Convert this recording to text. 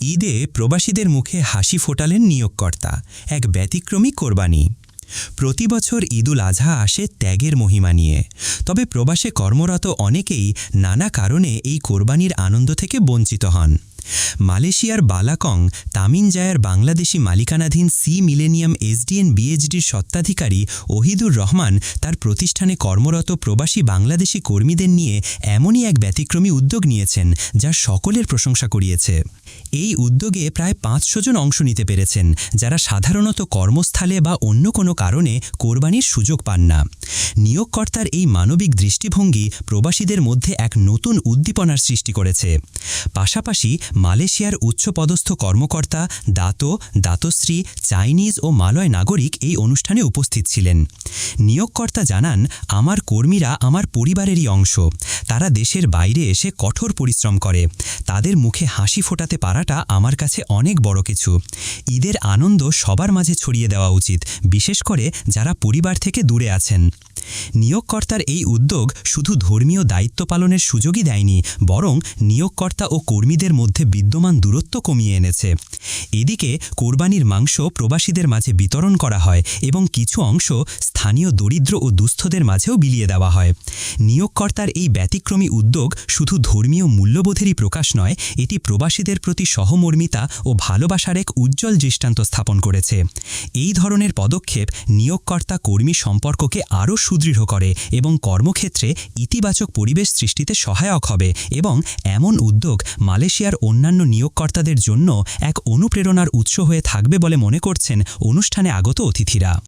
ঈদে প্রবাসীদের মুখে হাসি ফোটালেন নিয়োগকর্তা, এক ব্যতিক্রমী কোরবানি। প্রতি বছর ঈদুল আজহা আসে ত্যাগের মহিমা নিয়ে। তবে প্রবাসে কর্মরত অনেকেই নানা কারণে এই কোরবানির আনন্দ থেকে বঞ্চিত হন। মালয়েশিয়ার বালাকং তামিনজায়ার বাংলাদেশি মালিকানাধীন সি মিলেনিয়াম এসডিএন বিএইচডির সত্ত্বাধিকারী ওহিদুর রহমান তার প্রতিষ্ঠানে কর্মরত প্রবাসী বাংলাদেশি কর্মীদের নিয়ে এমনই এক ব্যতিক্রমী উদ্যোগ নিয়েছেন, যা সকলের প্রশংসা করিয়েছে। এই উদ্যোগে প্রায় পাঁচশো জন অংশ নিতে পেরেছেন, যারা সাধারণত কর্মস্থলে বা অন্য কোনো কারণে কোরবানির সুযোগ পান না। নিয়োগকর্তার এই মানবিক দৃষ্টিভঙ্গি প্রবাসীদের মধ্যে এক নতুন উদ্দীপনার সৃষ্টি করেছে। পাশাপাশি মালয়েশিয়ার উচ্চপদস্থ কর্মকর্তা, দাতো, দাতশ্রী, চাইনিজ ও মালয় নাগরিক এই অনুষ্ঠানে উপস্থিত ছিলেন। নিয়োগকর্তা জানান, আমার কর্মীরা আমার পরিবারেরই অংশ। তারা দেশের বাইরে এসে কঠোর পরিশ্রম করে। তাদের মুখে হাসি ফোটাতে পারাটা আমার কাছে অনেক বড় কিছু। ঈদের আনন্দ সবার মাঝে ছড়িয়ে দেওয়া উচিত, বিশেষ করে যারা পরিবার থেকে দূরে আছেন। নিয়োগকর্তার এই উদ্যোগ শুধু ধর্মীয় দায়িত্ব পালনের সুযোগই দেয়নি, বরং নিয়োগকর্তা ও কর্মীদের মধ্যে বিদ্যমান দূরত্ব কমিয়ে এনেছে। এদিকে কোরবানির মাংস প্রবাসীদের মাঝে বিতরণ করা হয় এবং কিছু অংশ স্থানীয় দরিদ্র ও দুস্থদের মাঝেও বিলিয়ে দেওয়া হয়। নিয়োগকর্তার এই ব্যতিক্রমী উদ্যোগ শুধু ধর্মীয় মূল্যবোধেরই প্রকাশ নয়, এটি প্রবাসীদের প্রতি সহমর্মিতা ও ভালোবাসার এক উজ্জ্বল দৃষ্টান্ত স্থাপন করেছে। এই ধরনের পদক্ষেপ নিয়োগকর্তা কর্মী সম্পর্ককে আরও সুদৃঢ় করে এবং কর্মক্ষেত্রে ইতিবাচক পরিবেশ সৃষ্টিতে সহায়ক হবে এবং এমন উদ্যোগ মালয়েশিয়ার অন্যান্য নিয়োগকর্তাদের জন্য এক অনুপ্রেরণার উৎস হয়ে থাকবে বলে মনে করছেন অনুষ্ঠানে আগত অতিথিরা।